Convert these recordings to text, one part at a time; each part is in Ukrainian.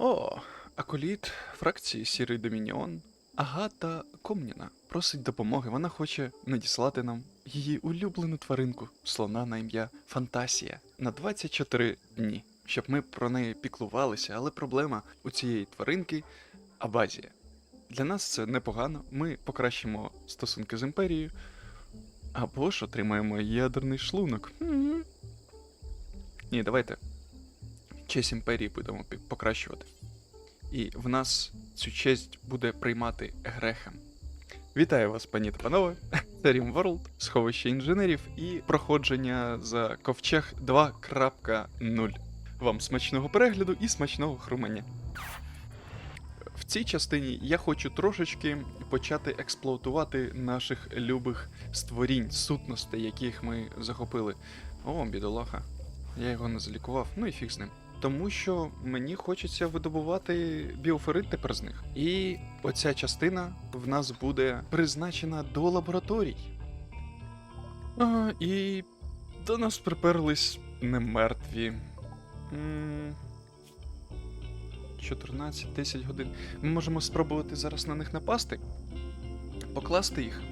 О, Аколіт, фракції Сірий Домініон, Агата Комніна просить допомоги. Вона хоче надіслати нам її улюблену тваринку, слона на ім'я Фантасія, на 24 дні, щоб ми про неї піклувалися, але проблема у цієї тваринки Абазія. Для нас це непогано, ми покращимо стосунки з імперією, або ж отримаємо ядерний шлунок. Ні, давайте честь імперії будемо покращувати. І в нас цю честь буде приймати Грехем. Вітаю вас, пані та панове! Це Рім World, сховище інженерів і проходження за ковчег 2.0. Вам смачного перегляду і смачного хрумання. В цій частині я хочу трошечки почати експлуатувати наших любих створінь, сутностей, яких ми захопили. О, бідолаха. Я його не залікував, ну і фіг з ним. Тому що мені хочеться видобувати біоферит тепер з них. І оця частина в нас буде призначена до лабораторій. А, і до нас приперлись немертві. 14 тисяч годин. Ми можемо спробувати зараз на них напасти, покласти їх.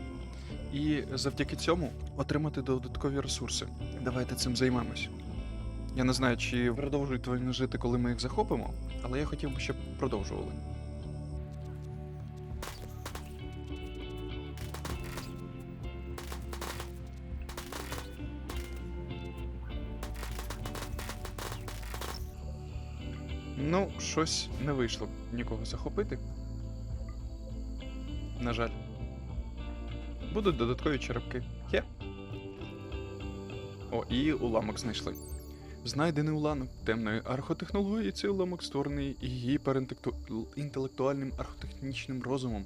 І завдяки цьому отримати додаткові ресурси. Давайте цим займемось. Я не знаю, чи продовжують вони жити, коли ми їх захопимо, але я хотів би, щоб продовжували. Ну, щось не вийшло нікого захопити. На жаль. Будуть додаткові черепки. Є. О, і уламок знайшли. Знайдений уламок темної архотехнології, цей уламок створений гіперінтелектуальним архотехнічним розумом.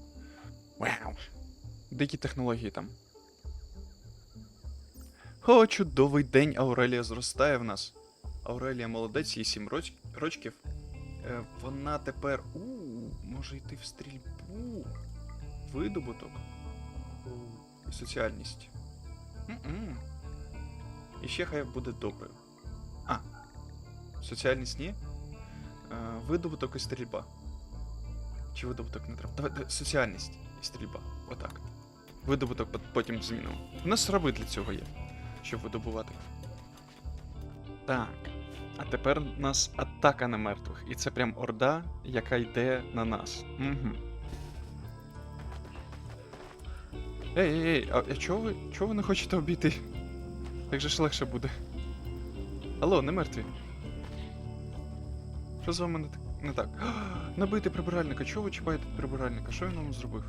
Вау! Дикі технології там. О, чудовий день Аурелія зростає в нас. Аурелія молодець, їй 7 роч... рочків. Е, вона тепер. у може йти в стрільбу. Видобуток. Соціальність. М-м. І ще хай буде доброю. А. Соціальність ні. Е, видобуток і стрільба. Чи видобуток не треба? Давай, давай, соціальність і стрільба. Отак. Видобуток потім змінимо. У нас раби для цього є, щоб видобувати. Так. А тепер у нас атака на мертвих. І це прям орда, яка йде на нас. Угу. Ей, ей, ей, а чого ви, чого ви не хочете обійти? Так же ж легше буде. Алло, не мертві. Що з вами не, так- не так? Набити прибиральника. Чого ви чіпаєте прибиральника? Що він вам зробив?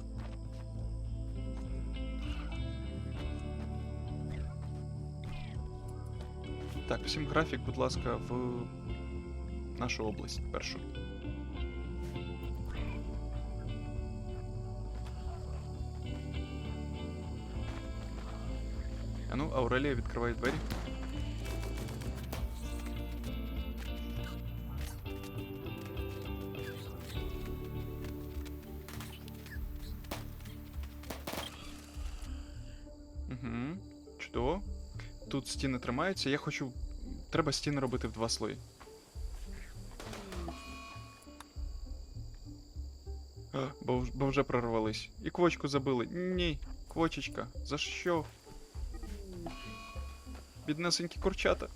Так, всім графік, будь ласка, в нашу область першу. А ну, Аурелія відкриває двері. Тут стіни тримаються. Я хочу. Треба стіни робити в два слої. А, бо, бо вже прорвались. І квочку забили. Ні, квочечка. За що? Біднесенькі курчата.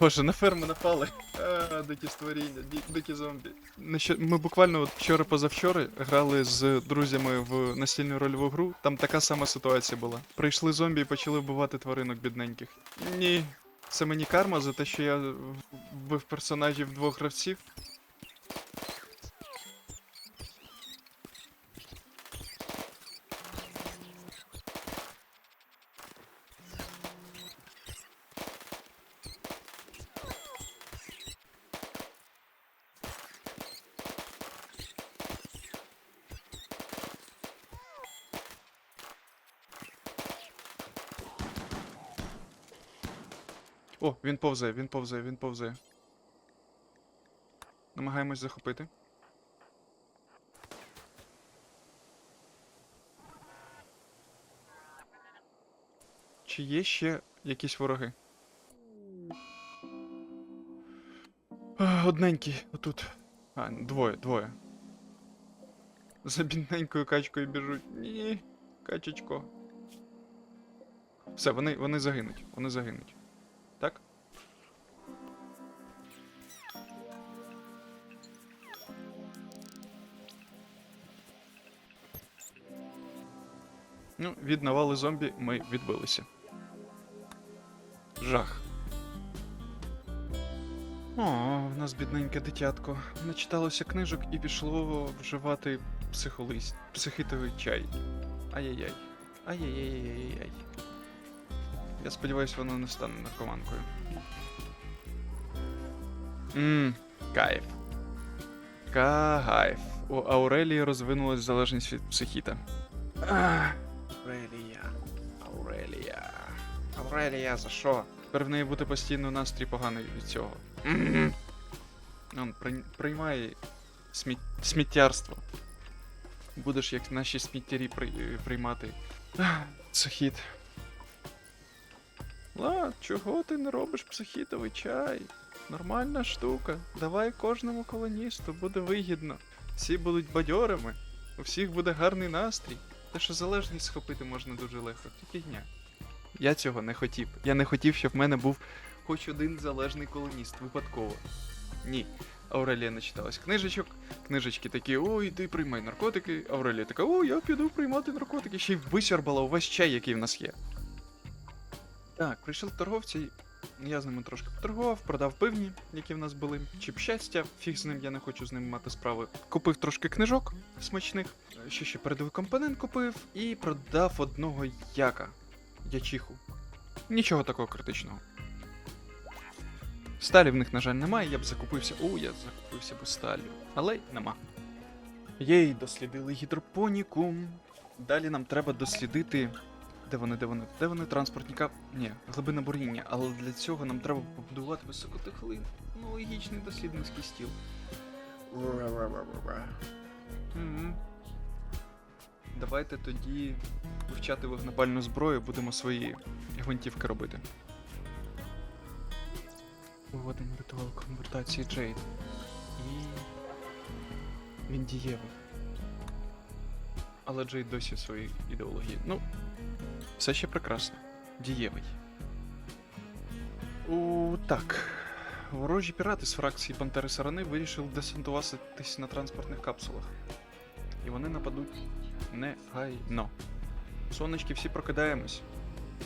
Боже, на ферму напали. А, дикі створіння, дикі зомбі. Ми буквально от вчора позавчора грали з друзями в настільну рольову гру. Там така сама ситуація була. Прийшли зомбі і почали вбивати тваринок бідненьких. Ні. Це мені карма за те, що я вбив персонажів двох гравців. О, він повзає, він повзає, він повзає. Намагаємось захопити. Чи є ще якісь вороги. Одненький, отут. А, двоє, двоє. За бідненькою качкою біжуть. Ні, качечко. Все, вони, вони загинуть. Вони загинуть. Ну, від навали зомбі ми відбилися. Жах. О, в нас бідненьке дитятко. Начиталося книжок і пішло вживати психолист, психитовий чай. Ай-яй-яй. Ай-яй-яй-яй-яй. Я сподіваюся, воно не стане наркоманкою. Ммм, кайф. Кайф. У Аурелії розвинулась залежність від психіта. Ах, Аурелія. Аурелія. Аурелія, за що? Тепер в неї буде постійно настрій поганий від цього. М. Он при- приймає сміт... сміттярство. Будеш як наші сміттярі при... приймати. Психіт. Ла, чого ти не робиш психітовий чай? Нормальна штука. Давай кожному колоністу буде вигідно. Всі будуть бадьорими, у всіх буде гарний настрій. Те, що залежність схопити можна дуже легко. Це фігня. Я цього не хотів. Я не хотів, щоб в мене був хоч один залежний колоніст, випадково. Ні. Аурелія не читалась книжечок. Книжечки такі, ой, ти приймай наркотики. Аурелія така, о, я піду приймати наркотики. Ще й висярбала увесь чай, який в нас є. Так, прийшли торговці. Я з ними трошки поторгував, продав пивні, які в нас були. Б щастя, фіг з ним, я не хочу з ним мати справи. Купив трошки книжок смачних, ще ще передовий компонент купив і продав одного яка. Ячиху. Нічого такого критичного. Сталі в них, на жаль, немає, я б закупився. О, я закупився б сталю. Але й нема. Єй, дослідили гідропонікум. Далі нам треба дослідити. Де вони, де вони? Де вони транспортні кап... Ні, глибина буріння, але для цього нам треба побудувати високотехлин. Ну, логічний дослідницький стіл. Давайте тоді вивчати вогнепальну зброю, будемо свої гвинтівки робити. Виводимо ритуал конвертації Джейд. І. Він дієвий. Але Джейд досі в своїй ідеології. Ну, все ще прекрасно. Дієвий. У, так. Ворожі пірати з фракції Пантери Сарани вирішили десантуватись на транспортних капсулах. І вони нападуть негайно. Сонечки, всі прокидаємось.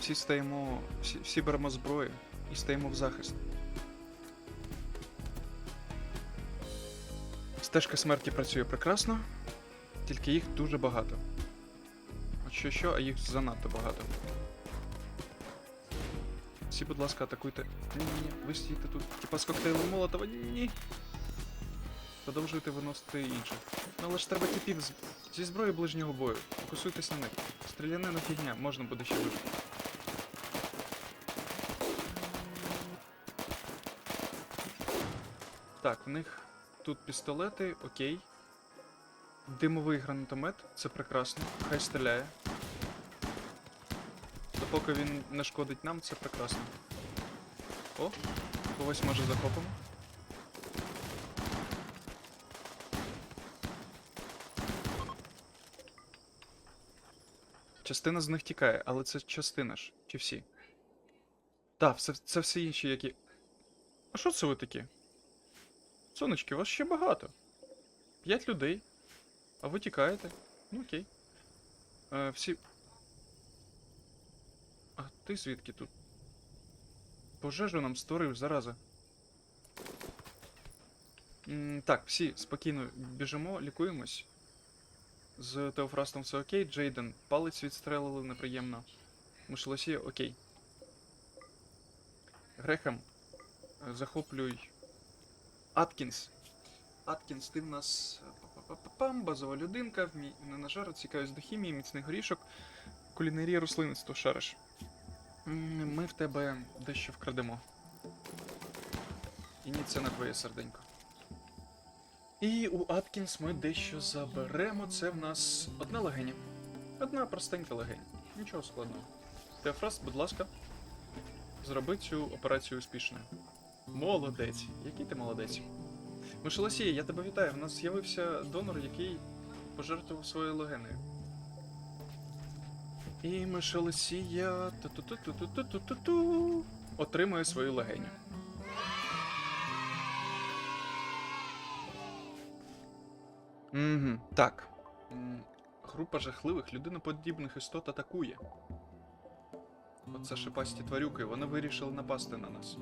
Всі стаємо. Всі, всі беремо зброю і стаємо в захист. Стежка смерті працює прекрасно, тільки їх дуже багато. Що що, а їх занадто багато. Всі, будь ласка, атакуйте. Ні-ні-ні, ви стійте тут. Типа з коктейлем Молотова, ні-ні. Продовжуйте виносити інших. Ну але ж треба типів з... зі зброї ближнього бою. Фокусуйтесь на них. Стрілянина фігня, можна буде ще вижити. Так, в них тут пістолети, окей. Димовий гранатомет, це прекрасно. Хай стріляє. Допоки він не шкодить нам, це прекрасно. О, когось може захопимо. Частина з них тікає, але це частина ж, чи всі? Так, це, це всі інші, які. А що це ви такі? Сонечки, вас ще багато. П'ять людей. А ви тікаєте. Ну окей. Е, всі. А ти звідки тут? Пожежу нам створив, зараза. М, так, всі спокійно біжимо, лікуємось. З Теофрастом все окей. Джейден палець відстрелили неприємно. Мишлосія окей. Грехем. Захоплюй. Аткінс. Аткінс, ти в нас. е, па-па-па-пам, базова людинка, вмій не на жару, цікавість до хімії, міцний горішок, кулінарія рослинництво шариш. Ми в тебе дещо вкрадемо. І ні, це на твоє серденько. І у Аткінс ми дещо заберемо. Це в нас одна легеня. Одна простенька легень. Нічого складного. Теофраст, будь ласка. Зроби цю операцію успішною. Молодець. Який ти молодець. Мишелосія, я тебе вітаю. У нас з'явився донор, який пожертвував своєю легеною. І Мишелосія ту-ту-ту-ту-ту-ту-ту-ту отримує свою легеню. Угу, так. Група жахливих людиноподібних істот атакує. Оце шипасті тварюки, вони вирішили напасти на нас.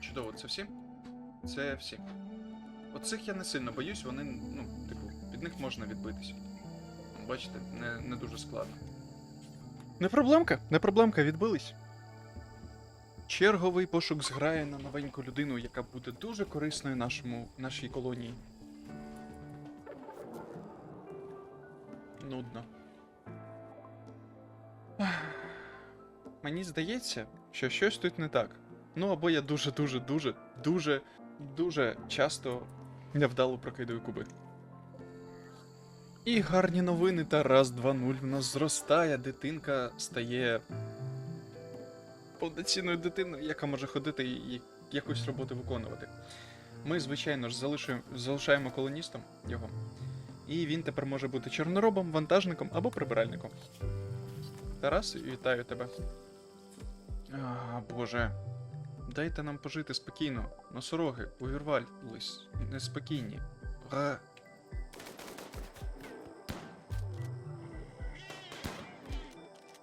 Чудово, це всі? Це всі. Оцих я не сильно боюсь, вони, ну, типу, від них можна відбитися. Бачите, не, не дуже складно. Не проблемка, не проблемка, відбились. Черговий пошук зграє на новеньку людину, яка буде дуже корисною нашому, нашій колонії. Нудно. Мені здається, що щось тут не так. Ну або я дуже, дуже, дуже, часто невдало прокидаю куби. І гарні новини та раз, два, нуль в нас зростає, дитинка стає повноцінною дитиною, яка може ходити і якусь роботу виконувати. Ми, звичайно ж, залишуємо, залишаємо колоністом його. І він тепер може бути чорноробом, вантажником або прибиральником. Тарас, вітаю тебе. А, Боже. Дайте нам пожити спокійно. Носороги, увірвались, неспокійні. Га.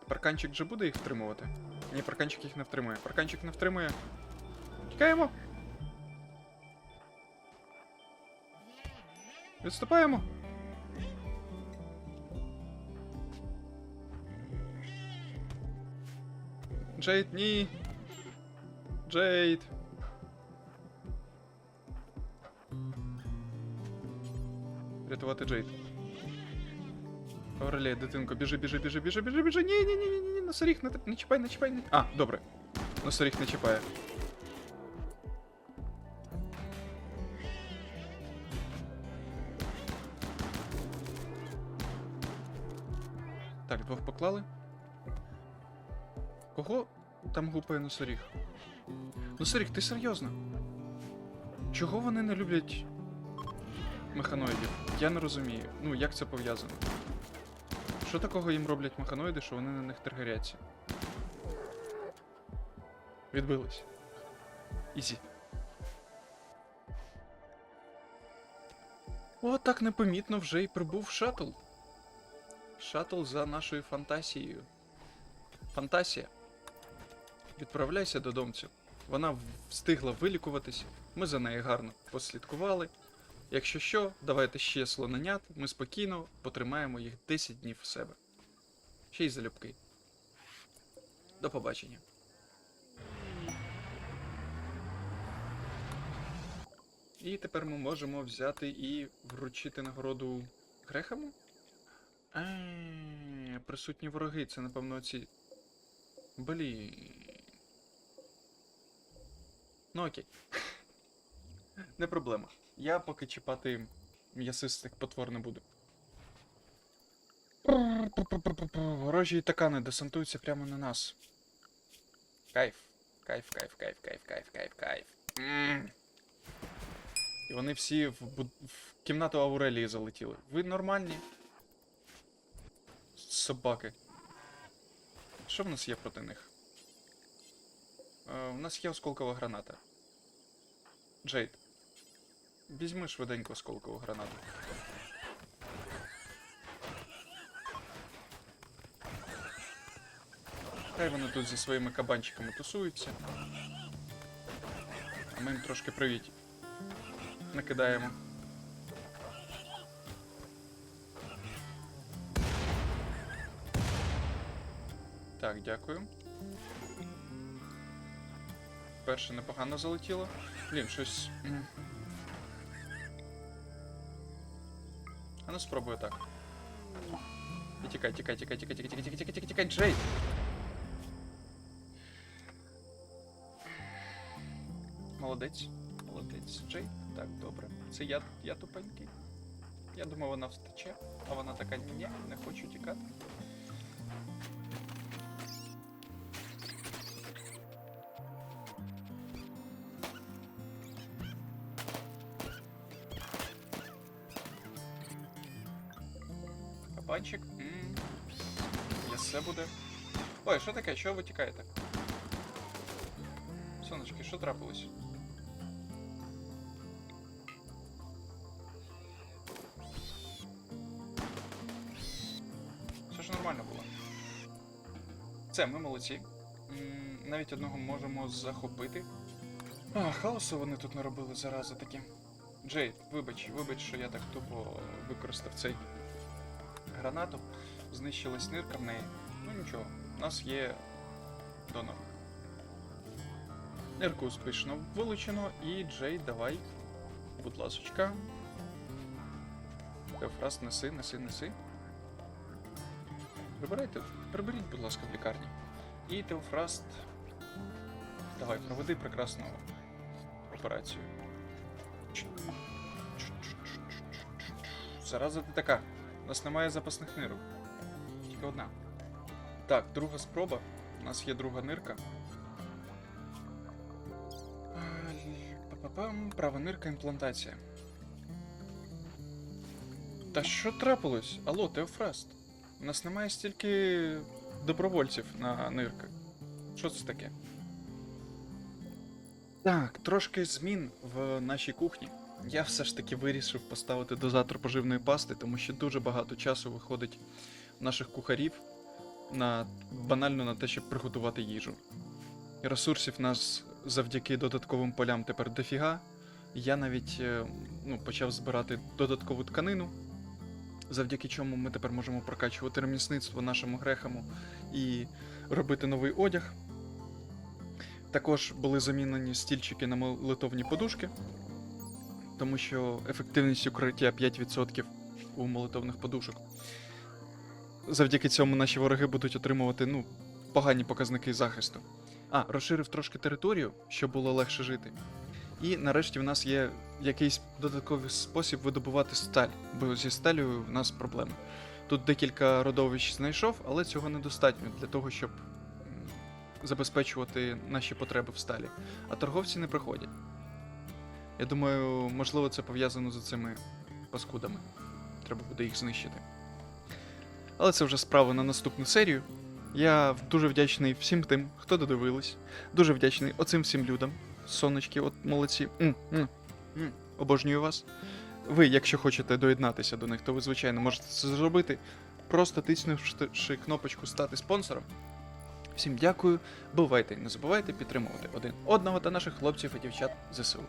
Парканчик же буде їх втримувати? Ні, парканчик їх не втримує. Парканчик не втримує. Тікаємо. Відступаємо. Джейд, ні. Джейд. Рятувати Джейд. Аурелія, дитинко, біжи, біжи, біжи, біжи, біжи, біжи. Ні, ні, ні, ні, ні, носоріг, не, не чіпай, не чіпай, не. А, добре. Носоріг не чіпає. Так, двох поклали. Кого там гупає носоріг? Носоріг, ти серйозно? Чого вони не люблять механоїдів? Я не розумію. Ну, як це пов'язано? Що такого їм роблять механоїди, що вони на них тергеряться? Відбились. Ізі. О, так непомітно вже й прибув шаттл. Шаттл за нашою фантасією. Фантасія. Відправляйся додомцю. Вона встигла вилікуватись, ми за нею гарно послідкували. Якщо що, давайте ще слоненят, ми спокійно потримаємо їх 10 днів в себе. Ще й залюбки. До побачення. І тепер ми можемо взяти і вручити нагороду Грехаму? Е, присутні вороги, це напевно ці. Блін. Ну окей. Не проблема. Я поки чіпати м'ясистих потвор не буду. Ворожі такани десантуються прямо на нас. Кайф. Кайф, кайф, кайф, кайф, кайф, кайф, кайф. І вони всі в, буд- в кімнату Аурелії залетіли. Ви нормальні? Собаки. Що в нас є проти них? Е, у нас є осколкова граната. Джейд. Візьми швиденько осколкову гранату. Хай вони тут зі своїми кабанчиками тусуються. А ми їм трошки привіт. Накидаємо. Так, дякую. Перше непогано залетіло. Блін, щось. м. А ну спробую так. І тікай, тікай, тікай, тікай, тікай, тікай, тікай, тікай, тікай, тікай, Джей! Молодець, молодець, Джей. Так, добре. Це я, я тупенький. Я думаю, вона втече, а вона така ні, не хочу тікати. Таке? Чого ви тікаєте? Сонечки, що трапилось? Все ж нормально було. Це, ми молодці. Навіть одного можемо захопити. А, хаосу вони тут наробили зарази такі. Джей, вибач, вибач, що я так тупо використав цей гранату. Знищилась нирка в неї. Ну нічого, у нас є донор. Нирку успішно вилучено, і Джей, давай. Будь ласочка. Теофраст, неси, неси, неси. Прибирайте, приберіть, будь ласка, в лікарні. І Теофраст. Давай, проведи прекрасну операцію. Зараза ти така. У нас немає запасних нирок. Тільки одна. Так, друга спроба. У нас є друга нирка. Права нирка імплантація. Та що трапилось? Алло, Теофраст. У нас немає стільки добровольців на нирках. Що це таке? Так, трошки змін в нашій кухні. Я все ж таки вирішив поставити дозатор поживної пасти, тому що дуже багато часу виходить наших кухарів на банально на те, щоб приготувати їжу. Ресурсів в нас завдяки додатковим полям тепер дофіга. Я навіть е, ну, почав збирати додаткову тканину, завдяки чому ми тепер можемо прокачувати ремісництво нашому грехаму і робити новий одяг. Також були замінені стільчики на молитовні подушки, тому що ефективність укриття 5% у молитовних подушок. Завдяки цьому наші вороги будуть отримувати ну, погані показники захисту. А, розширив трошки територію, щоб було легше жити. І нарешті в нас є якийсь додатковий спосіб видобувати сталь, бо зі сталю в нас проблеми. Тут декілька родовищ знайшов, але цього недостатньо для того, щоб забезпечувати наші потреби в сталі. А торговці не приходять. Я думаю, можливо, це пов'язано з цими паскудами. Треба буде їх знищити. Але це вже справа на наступну серію. Я дуже вдячний всім тим, хто додивились. Дуже вдячний оцим всім людям. Сонечки, от молодці. М, м, м, Обожнюю вас. Ви, якщо хочете доєднатися до них, то ви, звичайно, можете це зробити, просто тиснувши кнопочку Стати спонсором. Всім дякую, бувайте не забувайте підтримувати один одного та наших хлопців і дівчат ЗСУ.